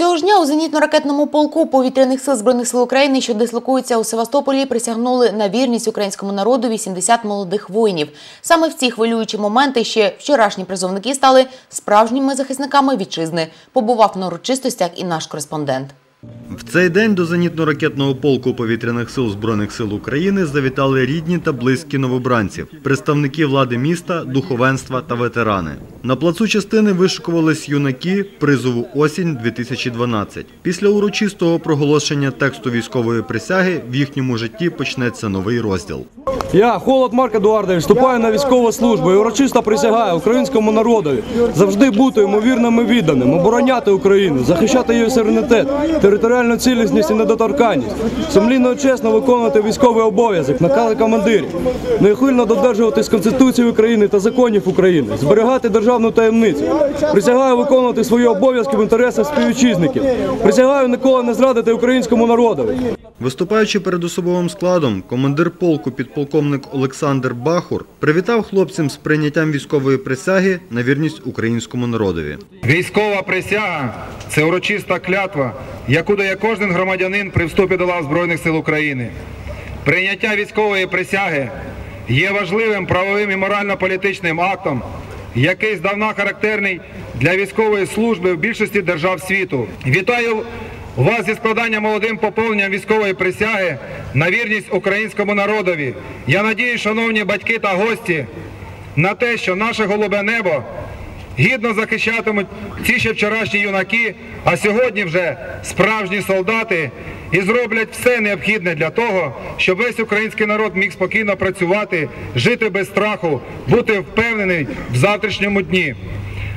Цього ж дня у зенітно-ракетному полку повітряних сил збройних сил України, що дислокуються у Севастополі, присягнули на вірність українському народу 80 молодих воїнів. Саме в ці хвилюючі моменти ще вчорашні призовники стали справжніми захисниками вітчизни. Побував на урочистостях і наш кореспондент. В цей день до зенітно-ракетного полку повітряних сил Збройних сил України завітали рідні та близькі новобранців, представники влади міста, духовенства та ветерани. На плацу частини вишикувались юнаки призову осінь 2012. Після урочистого проголошення тексту військової присяги в їхньому житті почнеться новий розділ. Я, Холод Марк Едуардович, вступаю на військову службу і урочисто присягаю українському народові завжди бути йому вірним і відданим, обороняти Україну, захищати її суверенітет, територіальну цілісність і недоторканність, сумлінно і чесно виконувати військовий обов'язок, накази командирів, неухильно додержуватись Конституції України та законів України, зберігати державну таємницю. Присягаю виконувати свої обов'язки в інтересах співвітчизників. Присягаю ніколи не зрадити українському народові. Виступаючи перед особовим складом, командир полку підполковник Олександр Бахур привітав хлопцям з прийняттям військової присяги на вірність українському народові. Військова присяга це урочиста клятва, яку дає кожен громадянин при вступі до лав Збройних сил України. Прийняття військової присяги є важливим правовим і морально-політичним актом, який здавна характерний для військової служби в більшості держав світу. Вітаю вас зі складанням молодим поповненням військової присяги на вірність українському народові. Я надію, шановні батьки та гості, на те, що наше голубе небо гідно захищатимуть ці ще вчорашні юнаки, а сьогодні вже справжні солдати і зроблять все необхідне для того, щоб весь український народ міг спокійно працювати, жити без страху, бути впевнений в завтрашньому дні.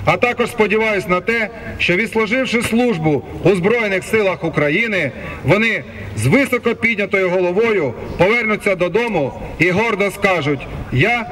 А також сподіваюся на те, що відслуживши службу у Збройних силах України, вони з високо піднятою головою повернуться додому і гордо скажуть: Я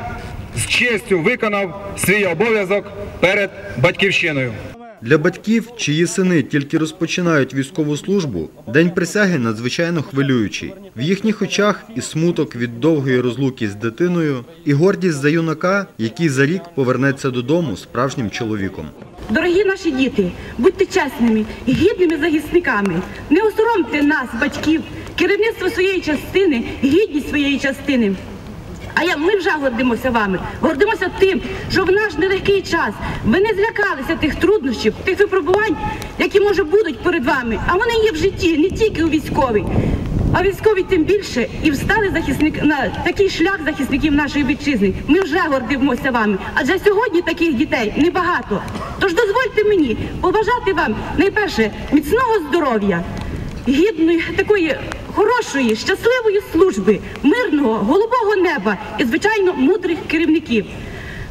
з честю виконав свій обов'язок перед батьківщиною. Для батьків, чиї сини тільки розпочинають військову службу, день присяги надзвичайно хвилюючий. В їхніх очах і смуток від довгої розлуки з дитиною, і гордість за юнака, який за рік повернеться додому справжнім чоловіком. Дорогі наші діти, будьте чесними і гідними захисниками. Не осоромте нас, батьків, керівництво своєї частини, гідність своєї частини. А я, ми вже гордимося вами, гордимося тим, що в наш нелегкий час ви не злякалися тих труднощів, тих випробувань, які може будуть перед вами. А вони є в житті, не тільки у військовій. А військові тим більше і встали захисник на такий шлях захисників нашої вітчизни. Ми вже гордимося вами. Адже сьогодні таких дітей небагато. Тож дозвольте мені побажати вам найперше міцного здоров'я, гідної такої хорошої, щасливої служби, мирного, голубого неба і, звичайно, мудрих керівників.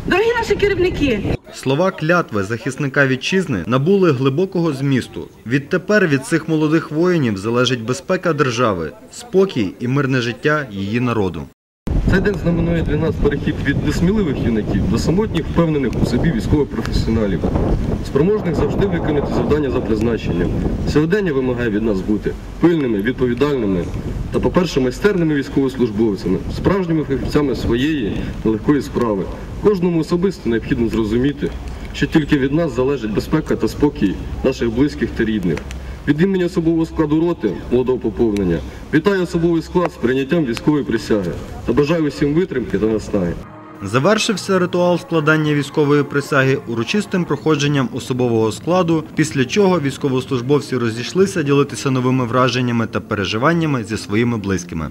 Дорогі наші керівники, Слова клятви захисника вітчизни набули глибокого змісту. Відтепер від цих молодих воїнів залежить безпека держави, спокій і мирне життя її народу. Цей день знаменує для нас перехід від несміливих юнаків до самотніх, впевнених у собі військових професіоналів, спроможних завжди виконати завдання за призначенням. Сьогодення вимагає від нас бути пильними, відповідальними та, по-перше, майстерними військовослужбовцями, справжніми фахівцями своєї нелегкої справи. Кожному особисто необхідно зрозуміти, що тільки від нас залежить безпека та спокій наших близьких та рідних. Від імені особового складу роти молодого поповнення вітаю особовий склад з прийняттям військової присяги та бажаю усім витримки та наснаги. Завершився ритуал складання військової присяги урочистим проходженням особового складу, після чого військовослужбовці розійшлися ділитися новими враженнями та переживаннями зі своїми близькими.